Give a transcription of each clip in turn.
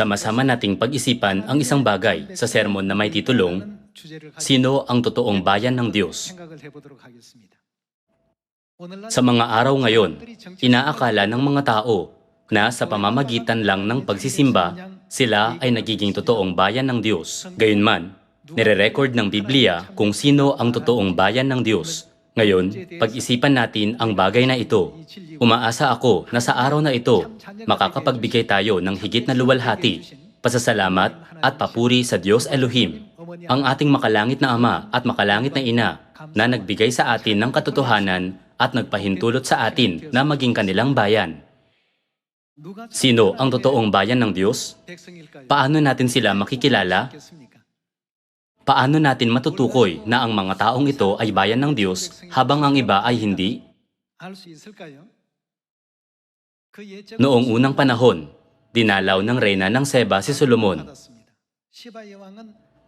Sama-sama nating pag-isipan ang isang bagay sa sermon na may titulong, Sino ang totoong bayan ng Diyos? Sa mga araw ngayon, inaakala ng mga tao na sa pamamagitan lang ng pagsisimba, sila ay nagiging totoong bayan ng Diyos. Gayunman, nire-record ng Biblia kung sino ang totoong bayan ng Diyos. Ngayon, pag-isipan natin ang bagay na ito. Umaasa ako na sa araw na ito, makakapagbigay tayo ng higit na luwalhati, pasasalamat at papuri sa Diyos Elohim, ang ating makalangit na Ama at makalangit na Ina na nagbigay sa atin ng katotohanan at nagpahintulot sa atin na maging kanilang bayan. Sino ang totoong bayan ng Diyos? Paano natin sila makikilala? Paano natin matutukoy na ang mga taong ito ay bayan ng Diyos habang ang iba ay hindi? Noong unang panahon, dinalaw ng reyna ng Seba si Solomon.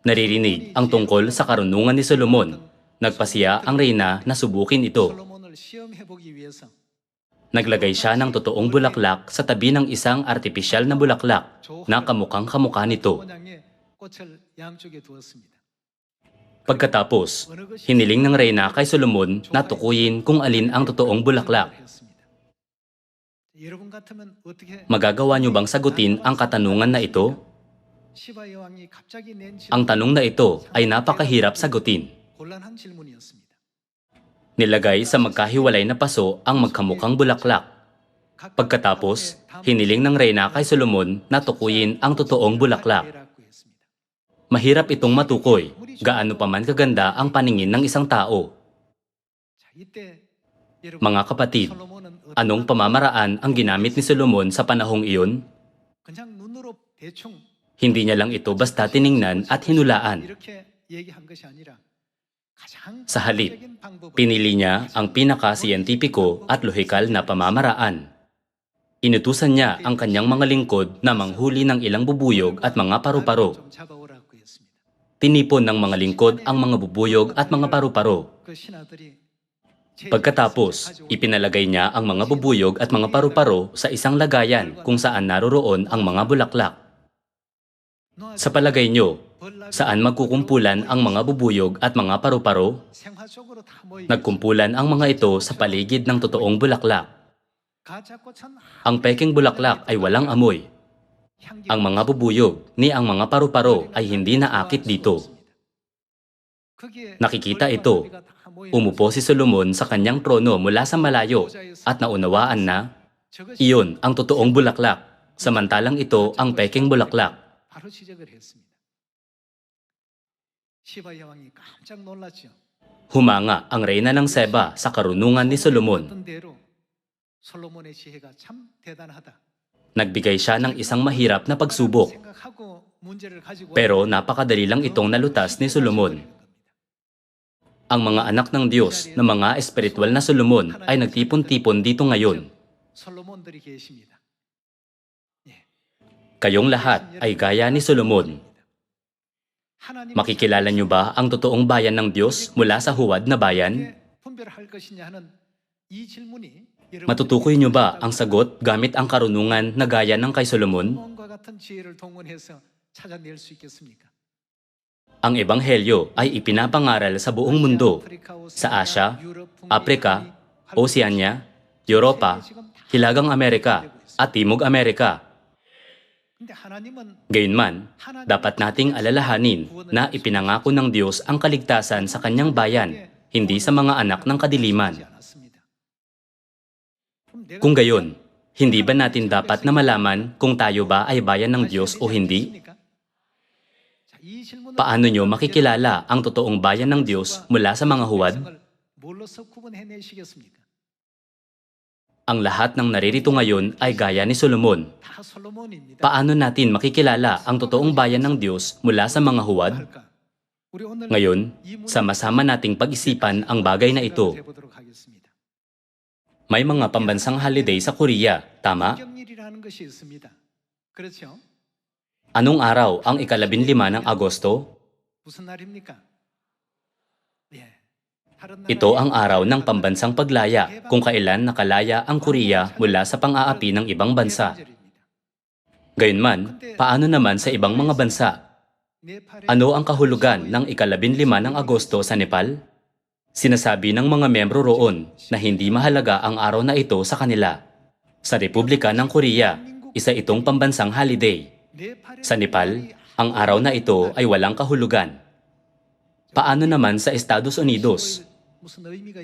Naririnig ang tungkol sa karunungan ni Solomon. Nagpasiya ang reyna na subukin ito. Naglagay siya ng totoong bulaklak sa tabi ng isang artipisyal na bulaklak na kamukhang kamukha nito. Pagkatapos, hiniling ng reyna kay Solomon na tukuyin kung alin ang totoong bulaklak. Magagawa niyo bang sagutin ang katanungan na ito? Ang tanong na ito ay napakahirap sagutin. Nilagay sa magkahiwalay na paso ang magkamukhang bulaklak. Pagkatapos, hiniling ng reyna kay Solomon na tukuyin ang totoong bulaklak. Mahirap itong matukoy, gaano pa man kaganda ang paningin ng isang tao. Mga kapatid, anong pamamaraan ang ginamit ni Solomon sa panahong iyon? Hindi niya lang ito basta tiningnan at hinulaan. Sa halip, pinili niya ang pinaka-siyentipiko at lohikal na pamamaraan. Inutusan niya ang kanyang mga lingkod na manghuli ng ilang bubuyog at mga paru-paro. Tinipon ng mga lingkod ang mga bubuyog at mga paru-paro. Pagkatapos, ipinalagay niya ang mga bubuyog at mga paru-paro sa isang lagayan kung saan naroroon ang mga bulaklak. Sa palagay niyo, saan magkukumpulan ang mga bubuyog at mga paru-paro? Nagkumpulan ang mga ito sa paligid ng totoong bulaklak. Ang peking bulaklak ay walang amoy. Ang mga bubuyog ni ang mga paru-paro ay hindi naakit dito. Nakikita ito. Umupo si Solomon sa kanyang trono mula sa malayo at naunawaan na, iyon ang totoong bulaklak, samantalang ito ang peking bulaklak. Humanga ang reyna ng Seba sa karunungan ni Solomon. Nagbigay siya ng isang mahirap na pagsubok. Pero napakadali lang itong nalutas ni Solomon. Ang mga anak ng Diyos na mga espiritual na Solomon ay nagtipon-tipon dito ngayon. Kayong lahat ay gaya ni Solomon. Makikilala niyo ba ang totoong bayan ng Diyos mula sa huwad na bayan? Matutukoy niyo ba ang sagot gamit ang karunungan na gaya ng kay Solomon? Ang Ebanghelyo ay ipinapangaral sa buong mundo, sa Asya, Aprika, Oceania, Europa, Hilagang Amerika, at Timog Amerika. Gayunman, dapat nating alalahanin na ipinangako ng Diyos ang kaligtasan sa kanyang bayan, hindi sa mga anak ng kadiliman. Kung gayon, hindi ba natin dapat na malaman kung tayo ba ay bayan ng Diyos o hindi? Paano nyo makikilala ang totoong bayan ng Diyos mula sa mga huwad? Ang lahat ng naririto ngayon ay gaya ni Solomon. Paano natin makikilala ang totoong bayan ng Diyos mula sa mga huwad? Ngayon, sama-sama nating pag-isipan ang bagay na ito may mga pambansang holiday sa Korea, tama? Anong araw ang ikalabin lima ng Agosto? Ito ang araw ng pambansang paglaya kung kailan nakalaya ang Korea mula sa pang-aapi ng ibang bansa. Gayunman, paano naman sa ibang mga bansa? Ano ang kahulugan ng ikalabin lima ng Agosto sa Nepal? Sinasabi ng mga membro roon na hindi mahalaga ang araw na ito sa kanila. Sa Republika ng Korea, isa itong pambansang holiday. Sa Nepal, ang araw na ito ay walang kahulugan. Paano naman sa Estados Unidos?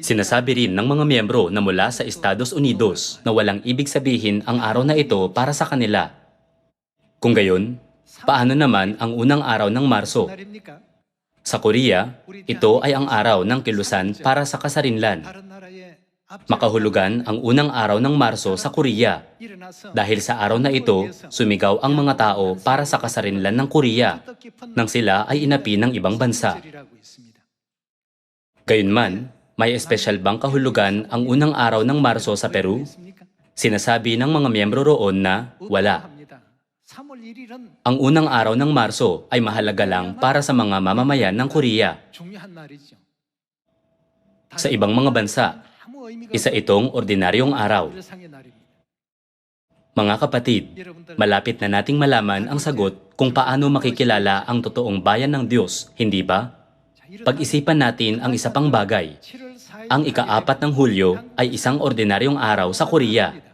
Sinasabi rin ng mga miyembro na mula sa Estados Unidos na walang ibig sabihin ang araw na ito para sa kanila. Kung gayon, paano naman ang unang araw ng Marso? Sa Korea, ito ay ang araw ng kilusan para sa kasarinlan. Makahulugan ang unang araw ng Marso sa Korea. Dahil sa araw na ito, sumigaw ang mga tao para sa kasarinlan ng Korea nang sila ay inapi ng ibang bansa. Gayunman, may espesyal bang kahulugan ang unang araw ng Marso sa Peru? Sinasabi ng mga miyembro roon na wala. Ang unang araw ng Marso ay mahalaga lang para sa mga mamamayan ng Korea. Sa ibang mga bansa, isa itong ordinaryong araw. Mga kapatid, malapit na nating malaman ang sagot kung paano makikilala ang totoong bayan ng Diyos, hindi ba? Pag-isipan natin ang isa pang bagay. Ang ikaapat ng Hulyo ay isang ordinaryong araw sa Korea.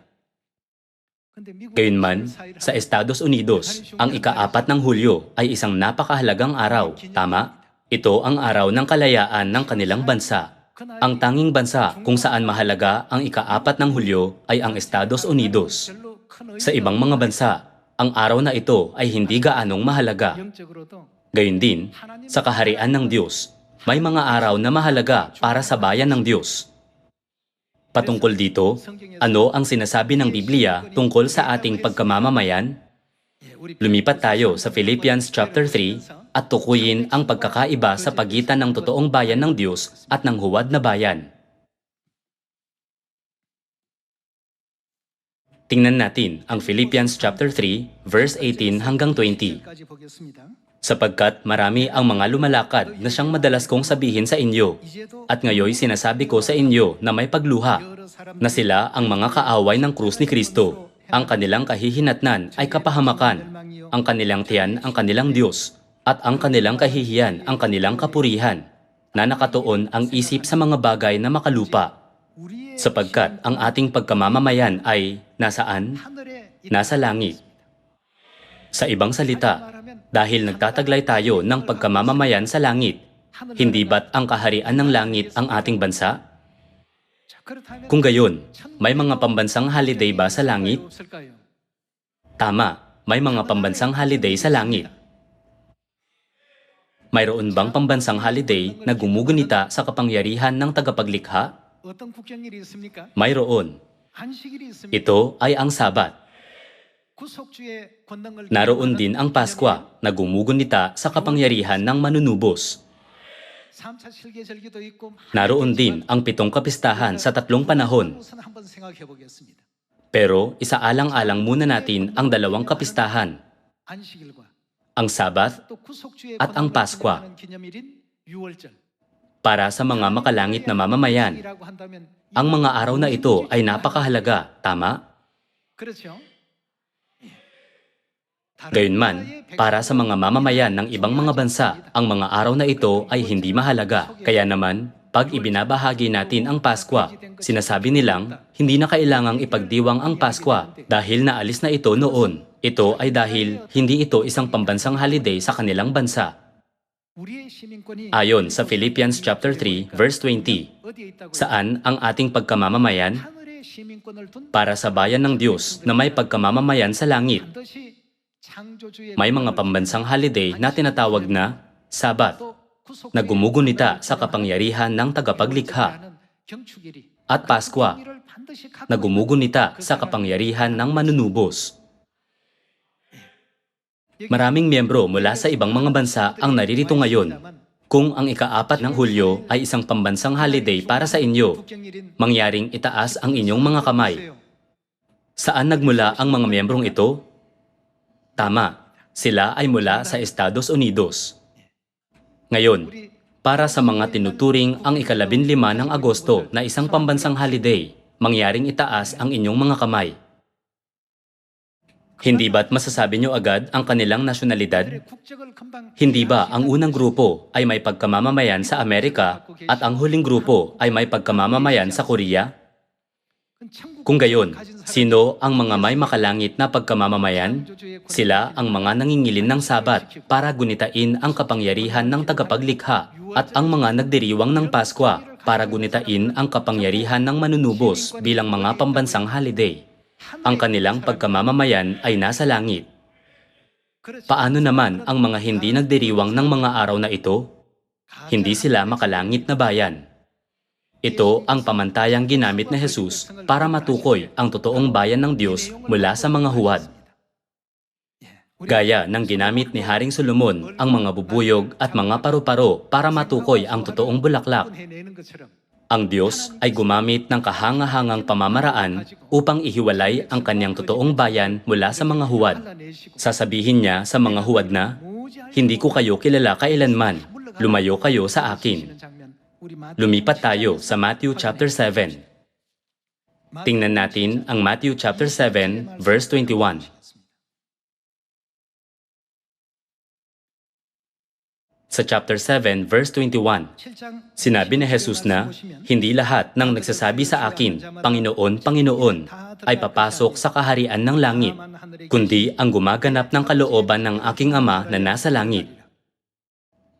Gayunman, sa Estados Unidos, ang ikaapat ng Hulyo ay isang napakahalagang araw, tama? Ito ang araw ng kalayaan ng kanilang bansa. Ang tanging bansa kung saan mahalaga ang ikaapat ng Hulyo ay ang Estados Unidos. Sa ibang mga bansa, ang araw na ito ay hindi gaanong mahalaga. Gayun din, sa kaharian ng Diyos, may mga araw na mahalaga para sa bayan ng Diyos. Patungkol dito, ano ang sinasabi ng Biblia tungkol sa ating pagkamamamayan? Lumipat tayo sa Philippians chapter 3 at tukuyin ang pagkakaiba sa pagitan ng totoong bayan ng Diyos at ng huwad na bayan. Tingnan natin ang Philippians chapter 3 verse 18 hanggang 20. Sapagkat marami ang mga lumalakad na siyang madalas kong sabihin sa inyo. At ngayon sinasabi ko sa inyo na may pagluha, na sila ang mga kaaway ng krus ni Kristo. Ang kanilang kahihinatnan ay kapahamakan, ang kanilang tiyan ang kanilang Diyos, at ang kanilang kahihiyan ang kanilang kapurihan, na nakatuon ang isip sa mga bagay na makalupa. Sapagkat ang ating pagkamamamayan ay nasaan? Nasa langit. Sa ibang salita, dahil nagtataglay tayo ng pagkamamamayan sa langit, hindi ba't ang kaharian ng langit ang ating bansa? Kung gayon, may mga pambansang holiday ba sa langit? Tama, may mga pambansang holiday sa langit. Mayroon bang pambansang holiday na gumugunita sa kapangyarihan ng tagapaglikha? Mayroon. Ito ay ang Sabat. Naroon din ang Pasko na gumugunita sa kapangyarihan ng manunubos. Naroon din ang pitong kapistahan sa tatlong panahon. Pero isaalang-alang muna natin ang dalawang kapistahan, ang Sabat at ang Pasko. Para sa mga makalangit na mamamayan, ang mga araw na ito ay napakahalaga, tama? Gayunman, para sa mga mamamayan ng ibang mga bansa, ang mga araw na ito ay hindi mahalaga. Kaya naman, pag ibinabahagi natin ang Pasko, sinasabi nilang hindi na kailangang ipagdiwang ang Pasko dahil naalis na ito noon. Ito ay dahil hindi ito isang pambansang holiday sa kanilang bansa. Ayon sa Philippians chapter 3 verse 20, saan ang ating pagkamamamayan? Para sa bayan ng Diyos na may pagkamamamayan sa langit. May mga pambansang holiday na tinatawag na Sabat na gumugunita sa kapangyarihan ng tagapaglikha at Pasko na gumugunita sa kapangyarihan ng manunubos. Maraming miyembro mula sa ibang mga bansa ang naririto ngayon. Kung ang ikaapat ng Hulyo ay isang pambansang holiday para sa inyo, mangyaring itaas ang inyong mga kamay. Saan nagmula ang mga miyembrong ito? Tama, sila ay mula sa Estados Unidos. Ngayon, para sa mga tinuturing ang ikalabin lima ng Agosto na isang pambansang holiday, mangyaring itaas ang inyong mga kamay. Hindi ba't masasabi nyo agad ang kanilang nasyonalidad? Hindi ba ang unang grupo ay may pagkamamamayan sa Amerika at ang huling grupo ay may pagkamamamayan sa Korea? Kung gayon, sino ang mga may makalangit na pagkamamamayan? Sila ang mga nangingilin ng sabat para gunitain ang kapangyarihan ng tagapaglikha at ang mga nagdiriwang ng Paskwa para gunitain ang kapangyarihan ng manunubos bilang mga pambansang holiday. Ang kanilang pagkamamamayan ay nasa langit. Paano naman ang mga hindi nagdiriwang ng mga araw na ito? Hindi sila makalangit na bayan. Ito ang pamantayang ginamit ni Jesus para matukoy ang totoong bayan ng Diyos mula sa mga huwad. Gaya ng ginamit ni Haring Solomon ang mga bubuyog at mga paru-paro para matukoy ang totoong bulaklak. Ang Diyos ay gumamit ng kahangahangang pamamaraan upang ihiwalay ang kanyang totoong bayan mula sa mga huwad. Sasabihin niya sa mga huwad na, Hindi ko kayo kilala kailanman, lumayo kayo sa akin. Lumipat tayo sa Matthew chapter 7. Tingnan natin ang Matthew chapter 7 verse 21. Sa chapter 7 verse 21, sinabi ni Jesus na, Hindi lahat ng nagsasabi sa akin, Panginoon, Panginoon, ay papasok sa kaharian ng langit, kundi ang gumaganap ng kalooban ng aking Ama na nasa langit.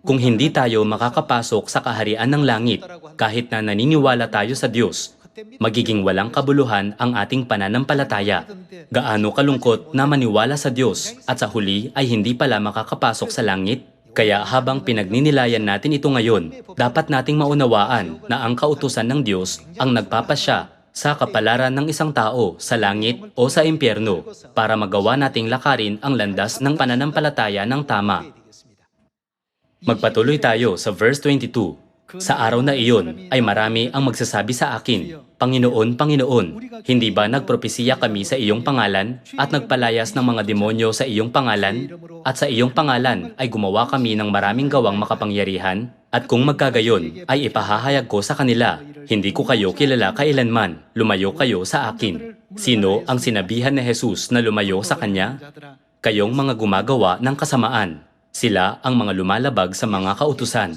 Kung hindi tayo makakapasok sa kaharian ng langit, kahit na naniniwala tayo sa Diyos, magiging walang kabuluhan ang ating pananampalataya. Gaano kalungkot na maniwala sa Diyos at sa huli ay hindi pala makakapasok sa langit? Kaya habang pinagninilayan natin ito ngayon, dapat nating maunawaan na ang kautusan ng Diyos ang nagpapasya sa kapalaran ng isang tao sa langit o sa impyerno para magawa nating lakarin ang landas ng pananampalataya ng tama. Magpatuloy tayo sa verse 22. Sa araw na iyon ay marami ang magsasabi sa akin, Panginoon, Panginoon, hindi ba nagpropesiya kami sa iyong pangalan at nagpalayas ng mga demonyo sa iyong pangalan? At sa iyong pangalan ay gumawa kami ng maraming gawang makapangyarihan? At kung magkagayon, ay ipahahayag ko sa kanila, hindi ko kayo kilala kailanman, lumayo kayo sa akin. Sino ang sinabihan ni Jesus na lumayo sa kanya? Kayong mga gumagawa ng kasamaan. Sila ang mga lumalabag sa mga kautusan.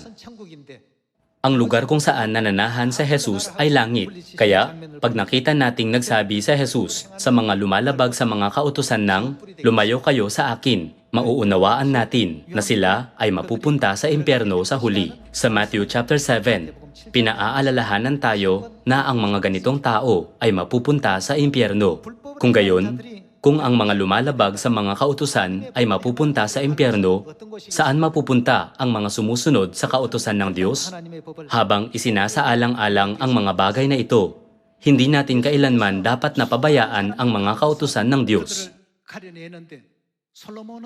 Ang lugar kung saan nananahan sa Jesus ay langit. Kaya, pag nakita nating nagsabi sa Jesus sa mga lumalabag sa mga kautusan ng, lumayo kayo sa akin, mauunawaan natin na sila ay mapupunta sa impyerno sa huli. Sa Matthew chapter 7, pinaaalalahanan tayo na ang mga ganitong tao ay mapupunta sa impyerno. Kung gayon, kung ang mga lumalabag sa mga kautusan ay mapupunta sa impyerno, saan mapupunta ang mga sumusunod sa kautusan ng Diyos? Habang isinasaalang-alang ang mga bagay na ito, hindi natin kailanman dapat napabayaan ang mga kautusan ng Diyos.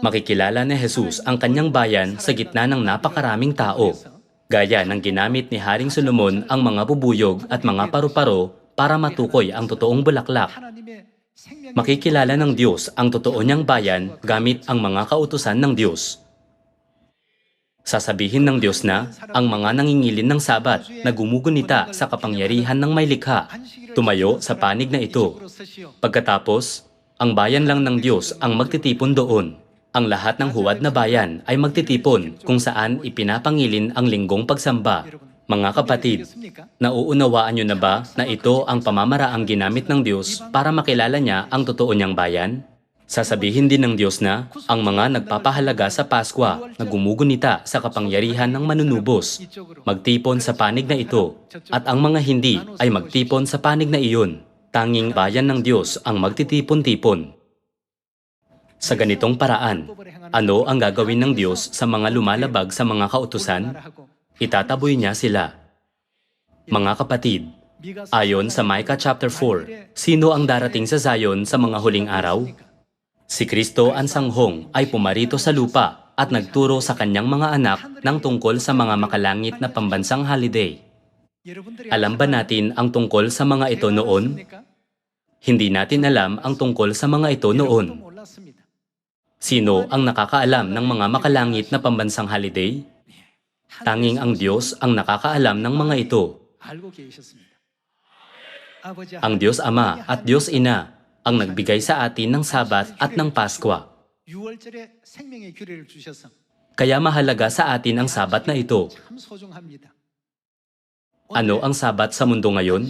Makikilala ni Jesus ang kanyang bayan sa gitna ng napakaraming tao, gaya ng ginamit ni Haring Solomon ang mga bubuyog at mga paru-paro para matukoy ang totoong bulaklak. Makikilala ng Diyos ang totoo niyang bayan gamit ang mga kautusan ng Diyos. Sasabihin ng Diyos na ang mga nangingilin ng sabat na gumugunita sa kapangyarihan ng may likha, tumayo sa panig na ito. Pagkatapos, ang bayan lang ng Diyos ang magtitipon doon. Ang lahat ng huwad na bayan ay magtitipon kung saan ipinapangilin ang linggong pagsamba. Mga kapatid, nauunawaan niyo na ba na ito ang pamamaraang ginamit ng Diyos para makilala niya ang totoo niyang bayan? Sasabihin din ng Diyos na ang mga nagpapahalaga sa Paskwa na gumugunita sa kapangyarihan ng manunubos, magtipon sa panig na ito, at ang mga hindi ay magtipon sa panig na iyon. Tanging bayan ng Diyos ang magtitipon-tipon. Sa ganitong paraan, ano ang gagawin ng Diyos sa mga lumalabag sa mga kautusan? Itataboy niya sila. Mga kapatid, ayon sa Micah chapter 4, sino ang darating sa Zion sa mga huling araw? Si Kristo ang sanghong ay pumarito sa lupa at nagturo sa kanyang mga anak ng tungkol sa mga makalangit na pambansang holiday. Alam ba natin ang tungkol sa mga ito noon? Hindi natin alam ang tungkol sa mga ito noon. Sino ang nakakaalam ng mga makalangit na pambansang holiday? Tanging ang Diyos ang nakakaalam ng mga ito. Ang Diyos Ama at Diyos Ina ang nagbigay sa atin ng Sabat at ng Paskwa. Kaya mahalaga sa atin ang Sabat na ito. Ano ang Sabat sa mundo ngayon?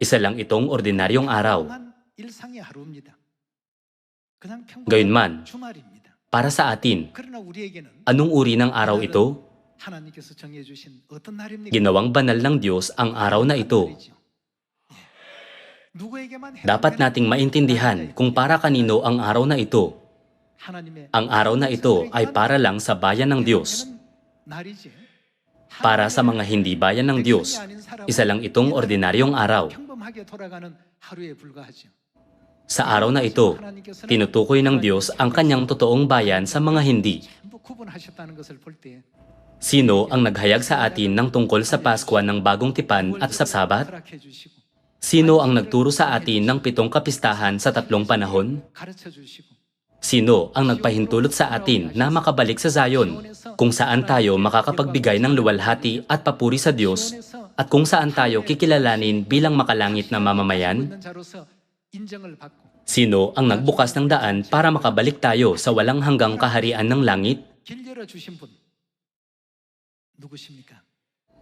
Isa lang itong ordinaryong araw. Gayunman, para sa atin. Anong uri ng araw ito? Ginawang banal ng Diyos ang araw na ito. Dapat nating maintindihan kung para kanino ang araw na ito. Ang araw na ito ay para lang sa bayan ng Diyos. Para sa mga hindi bayan ng Diyos, isa lang itong ordinaryong araw. Sa araw na ito, tinutukoy ng Diyos ang kanyang totoong bayan sa mga hindi. Sino ang naghayag sa atin ng tungkol sa Pasko ng Bagong Tipan at sa Sabat? Sino ang nagturo sa atin ng pitong kapistahan sa tatlong panahon? Sino ang nagpahintulot sa atin na makabalik sa Zion, kung saan tayo makakapagbigay ng luwalhati at papuri sa Diyos, at kung saan tayo kikilalanin bilang makalangit na mamamayan? Sino ang nagbukas ng daan para makabalik tayo sa walang hanggang kaharian ng langit?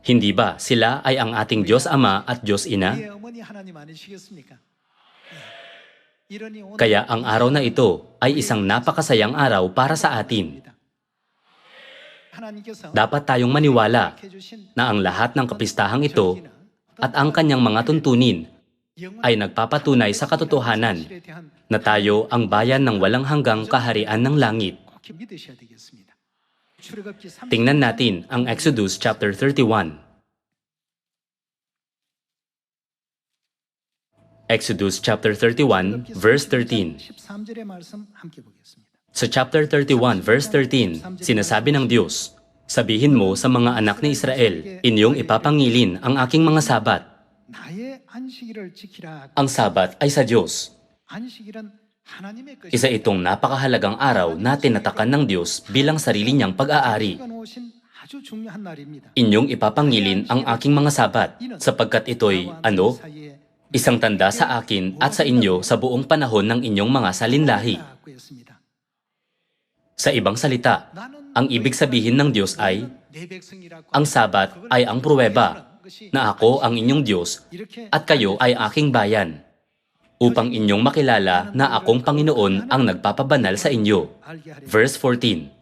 Hindi ba sila ay ang ating Diyos Ama at Diyos Ina? Kaya ang araw na ito ay isang napakasayang araw para sa atin. Dapat tayong maniwala na ang lahat ng kapistahang ito at ang kanyang mga tuntunin ay nagpapatunay sa katotohanan na tayo ang bayan ng walang hanggang kaharian ng langit. Tingnan natin ang Exodus chapter 31. Exodus chapter 31 verse 13. Sa chapter 31 verse 13, sinasabi ng Diyos, Sabihin mo sa mga anak ni Israel, inyong ipapangilin ang aking mga sabat ang Sabat ay sa Diyos. Isa itong napakahalagang araw na tinatakan ng Diyos bilang sarili niyang pag-aari. Inyong ipapangilin ang aking mga sabat sapagkat ito'y, ano, isang tanda sa akin at sa inyo sa buong panahon ng inyong mga salinlahi. Sa ibang salita, ang ibig sabihin ng Diyos ay, ang sabat ay ang pruweba na ako ang inyong Diyos at kayo ay aking bayan, upang inyong makilala na akong Panginoon ang nagpapabanal sa inyo. Verse 14,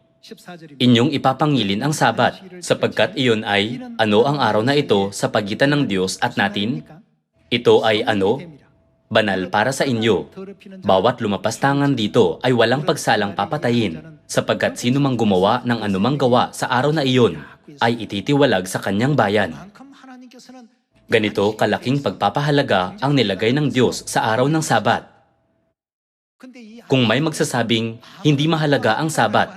Inyong ipapangilin ang sabat, sapagkat iyon ay, ano ang araw na ito sa pagitan ng Diyos at natin? Ito ay ano? Banal para sa inyo. Bawat lumapas tangan dito ay walang pagsalang papatayin, sapagkat sino mang gumawa ng anumang gawa sa araw na iyon ay ititiwalag sa kanyang bayan. Ganito kalaking pagpapahalaga ang nilagay ng Diyos sa araw ng Sabat. Kung may magsasabing hindi mahalaga ang Sabat,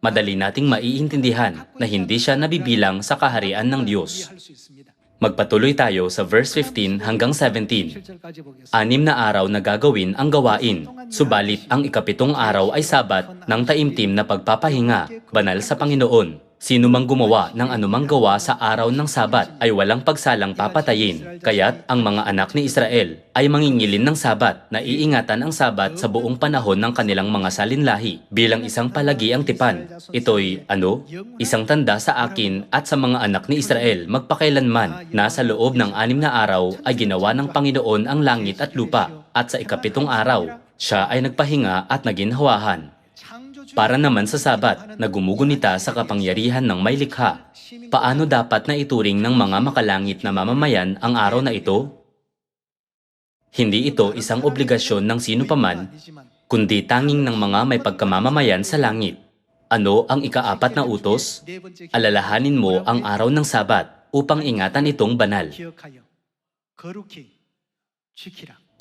madali nating maiintindihan na hindi siya nabibilang sa kaharian ng Diyos. Magpatuloy tayo sa verse 15 hanggang 17. Anim na araw na gagawin ang gawain, subalit ang ikapitong araw ay sabat ng taimtim na pagpapahinga, banal sa Panginoon. Sino mang gumawa ng anumang gawa sa araw ng sabat ay walang pagsalang papatayin. Kaya't ang mga anak ni Israel ay mangingilin ng sabat na iingatan ang sabat sa buong panahon ng kanilang mga salinlahi bilang isang palagi ang tipan. Ito'y, ano, isang tanda sa akin at sa mga anak ni Israel magpakailanman na sa loob ng anim na araw ay ginawa ng Panginoon ang langit at lupa at sa ikapitong araw, siya ay nagpahinga at naginhawahan. Para naman sa sabat na gumugunita sa kapangyarihan ng may likha, paano dapat na ituring ng mga makalangit na mamamayan ang araw na ito? Hindi ito isang obligasyon ng sino paman, kundi tanging ng mga may pagkamamamayan sa langit. Ano ang ikaapat na utos? Alalahanin mo ang araw ng sabat upang ingatan itong banal.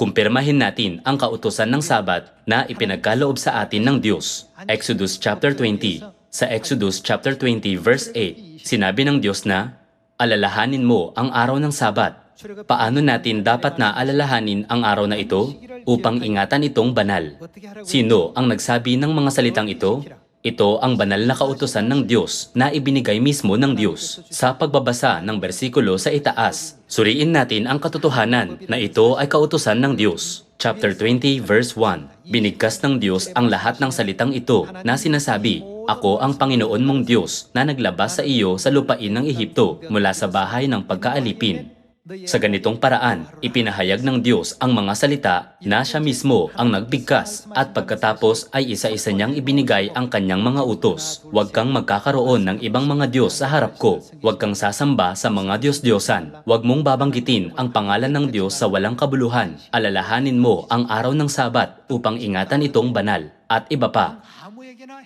Kumpirmahin natin ang kautosan ng Sabat na ipinagkaloob sa atin ng Diyos. Exodus chapter 20. Sa Exodus chapter 20 verse 8, sinabi ng Diyos na, Alalahanin mo ang araw ng Sabat. Paano natin dapat na alalahanin ang araw na ito upang ingatan itong banal? Sino ang nagsabi ng mga salitang ito? Ito ang banal na kautusan ng Diyos na ibinigay mismo ng Diyos. Sa pagbabasa ng bersikulo sa itaas, suriin natin ang katotohanan na ito ay kautusan ng Diyos. Chapter 20 verse 1 Binigkas ng Diyos ang lahat ng salitang ito na sinasabi, Ako ang Panginoon mong Diyos na naglabas sa iyo sa lupain ng Ehipto mula sa bahay ng pagkaalipin. Sa ganitong paraan, ipinahayag ng Diyos ang mga salita na siya mismo ang nagbigkas at pagkatapos ay isa-isa niyang ibinigay ang kanyang mga utos. Huwag kang magkakaroon ng ibang mga Diyos sa harap ko. Huwag kang sasamba sa mga Diyos-Diyosan. Huwag mong babanggitin ang pangalan ng Diyos sa walang kabuluhan. Alalahanin mo ang araw ng Sabat upang ingatan itong banal. At iba pa,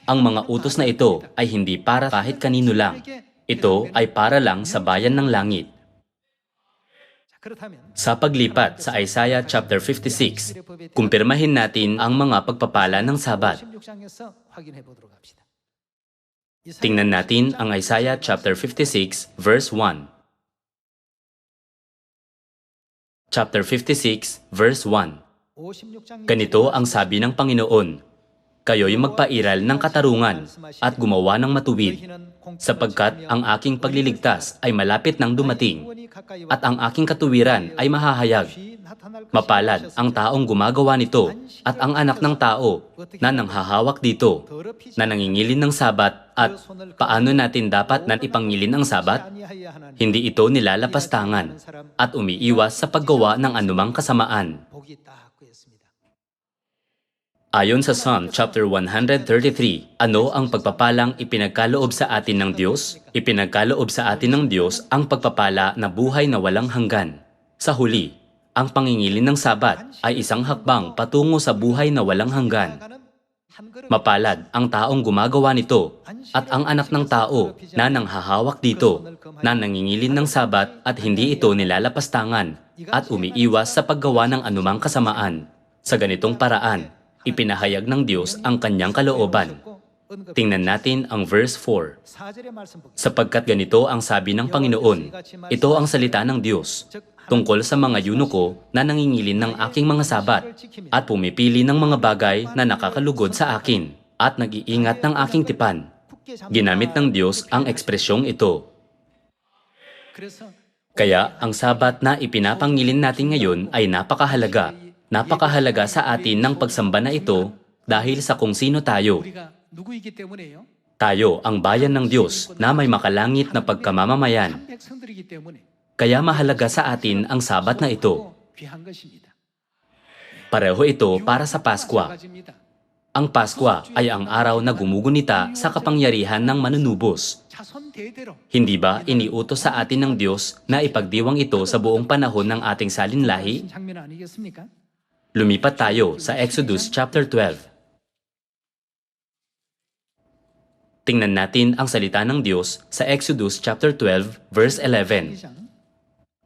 ang mga utos na ito ay hindi para kahit kanino lang. Ito ay para lang sa bayan ng langit. Sa paglipat sa Isaiah chapter 56, kumpirmahin natin ang mga pagpapala ng Sabat. Tingnan natin ang Isaiah chapter 56 verse 1. Chapter 56 verse 1. Ganito ang sabi ng Panginoon, Kayo'y magpairal ng katarungan at gumawa ng matuwid, sapagkat ang aking pagliligtas ay malapit nang dumating, at ang aking katuwiran ay mahahayag. Mapalad ang taong gumagawa nito at ang anak ng tao na nanghahawak dito, na nangingilin ng sabat at paano natin dapat nat ipangilin ang sabat? Hindi ito nilalapastangan at umiiwas sa paggawa ng anumang kasamaan. Ayon sa Psalm chapter 133, ano ang pagpapalang ipinagkaloob sa atin ng Diyos? Ipinagkaloob sa atin ng Diyos ang pagpapala na buhay na walang hanggan. Sa huli, ang pangingilin ng sabat ay isang hakbang patungo sa buhay na walang hanggan. Mapalad ang taong gumagawa nito at ang anak ng tao na nanghahawak dito, na nangingilin ng sabat at hindi ito nilalapastangan at umiiwas sa paggawa ng anumang kasamaan. Sa ganitong paraan, ipinahayag ng Diyos ang kanyang kalooban. Tingnan natin ang verse 4. Sapagkat ganito ang sabi ng Panginoon, ito ang salita ng Diyos, tungkol sa mga yunuko na nangingilin ng aking mga sabat at pumipili ng mga bagay na nakakalugod sa akin at nag-iingat ng aking tipan. Ginamit ng Diyos ang ekspresyong ito. Kaya ang sabat na ipinapangilin natin ngayon ay napakahalaga. Napakahalaga sa atin ng pagsamba na ito dahil sa kung sino tayo. Tayo ang bayan ng Diyos na may makalangit na pagkamamamayan. Kaya mahalaga sa atin ang sabat na ito. Pareho ito para sa Paskwa. Ang Paskwa ay ang araw na gumugunita sa kapangyarihan ng manunubos. Hindi ba iniutos sa atin ng Diyos na ipagdiwang ito sa buong panahon ng ating salinlahi? Lumipat tayo sa Exodus chapter 12. Tingnan natin ang salita ng Diyos sa Exodus chapter 12 verse 11.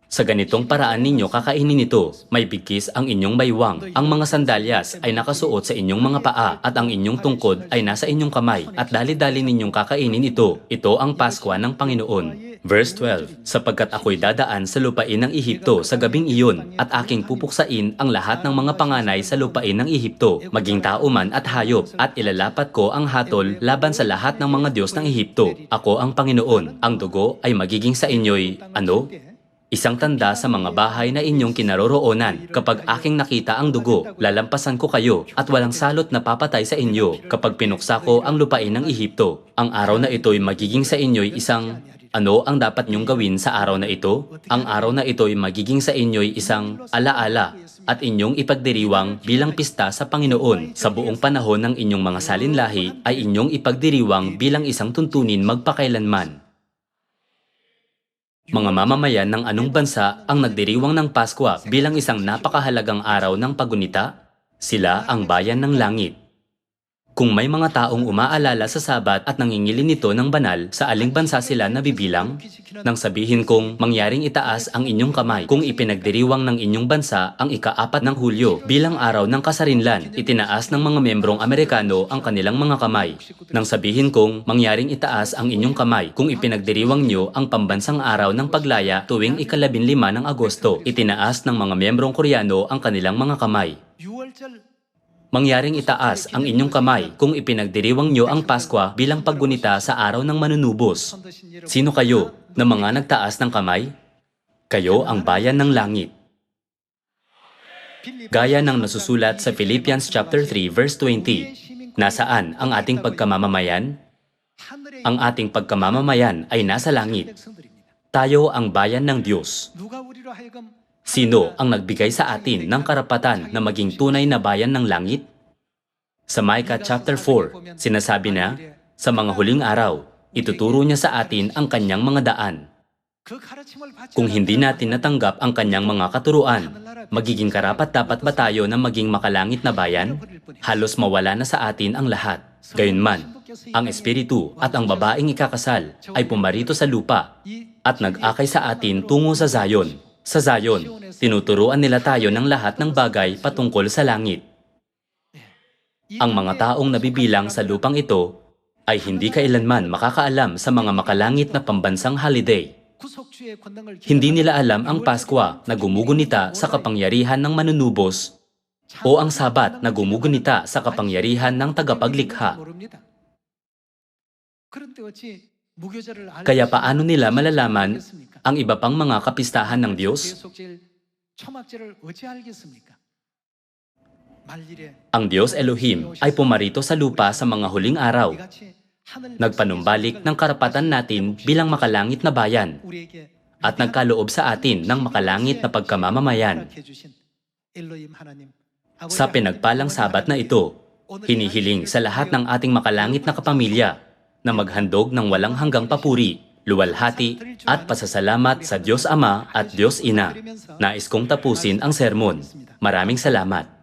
Sa ganitong paraan ninyo kakainin ito, may bigkis ang inyong baywang. Ang mga sandalyas ay nakasuot sa inyong mga paa at ang inyong tungkod ay nasa inyong kamay at dali-dali ninyong kakainin ito. Ito ang Paskwa ng Panginoon. Verse 12, Sapagkat ako'y dadaan sa lupain ng Ehipto sa gabing iyon at aking pupuksain ang lahat ng mga panganay sa lupain ng Ehipto, maging tao man at hayop, at ilalapat ko ang hatol laban sa lahat ng mga Diyos ng Ehipto. Ako ang Panginoon. Ang dugo ay magiging sa inyo'y, ano? Isang tanda sa mga bahay na inyong kinaroroonan. Kapag aking nakita ang dugo, lalampasan ko kayo at walang salot na papatay sa inyo kapag pinuksa ko ang lupain ng Ehipto. Ang araw na ito'y magiging sa inyo'y isang ano ang dapat niyong gawin sa araw na ito? Ang araw na ito'y magiging sa inyo'y isang alaala at inyong ipagdiriwang bilang pista sa Panginoon. Sa buong panahon ng inyong mga salinlahi ay inyong ipagdiriwang bilang isang tuntunin magpakailanman. Mga mamamayan ng anong bansa ang nagdiriwang ng Paskwa bilang isang napakahalagang araw ng pagunita? Sila ang bayan ng langit. Kung may mga taong umaalala sa sabat at nangingilin nito ng banal, sa aling bansa sila nabibilang? Nang sabihin kong mangyaring itaas ang inyong kamay kung ipinagdiriwang ng inyong bansa ang ikaapat ng Hulyo bilang araw ng kasarinlan, itinaas ng mga membrong Amerikano ang kanilang mga kamay. Nang sabihin kong mangyaring itaas ang inyong kamay kung ipinagdiriwang nyo ang pambansang araw ng paglaya tuwing ikalabinlima ng Agosto, itinaas ng mga membrong Koreano ang kanilang mga kamay. Mangyaring itaas ang inyong kamay kung ipinagdiriwang nyo ang Paskwa bilang paggunita sa araw ng manunubos. Sino kayo na mga nagtaas ng kamay? Kayo ang bayan ng langit. Gaya ng nasusulat sa Philippians chapter 3 verse 20, nasaan ang ating pagkamamamayan? Ang ating pagkamamamayan ay nasa langit. Tayo ang bayan ng Diyos. Sino ang nagbigay sa atin ng karapatan na maging tunay na bayan ng langit? Sa Micah chapter 4, sinasabi na, sa mga huling araw, ituturo niya sa atin ang kanyang mga daan. Kung hindi natin natanggap ang kanyang mga katuruan, magiging karapat dapat ba tayo na maging makalangit na bayan? Halos mawala na sa atin ang lahat. Gayunman, ang Espiritu at ang babaeng ikakasal ay pumarito sa lupa at nag-akay sa atin tungo sa Zion. Sa Zion, tinuturuan nila tayo ng lahat ng bagay patungkol sa langit. Ang mga taong nabibilang sa lupang ito ay hindi kailanman makakaalam sa mga makalangit na pambansang holiday. Hindi nila alam ang Paskwa na gumugunita sa kapangyarihan ng manunubos o ang Sabat na gumugunita sa kapangyarihan ng tagapaglikha. Kaya paano nila malalaman ang iba pang mga kapistahan ng Diyos? Ang Diyos Elohim ay pumarito sa lupa sa mga huling araw, nagpanumbalik ng karapatan natin bilang makalangit na bayan, at nagkaloob sa atin ng makalangit na pagkamamamayan. Sa pinagpalang sabat na ito, hinihiling sa lahat ng ating makalangit na kapamilya na maghandog ng walang hanggang papuri, luwalhati at pasasalamat sa Diyos Ama at Diyos Ina. Nais kong tapusin ang sermon. Maraming salamat.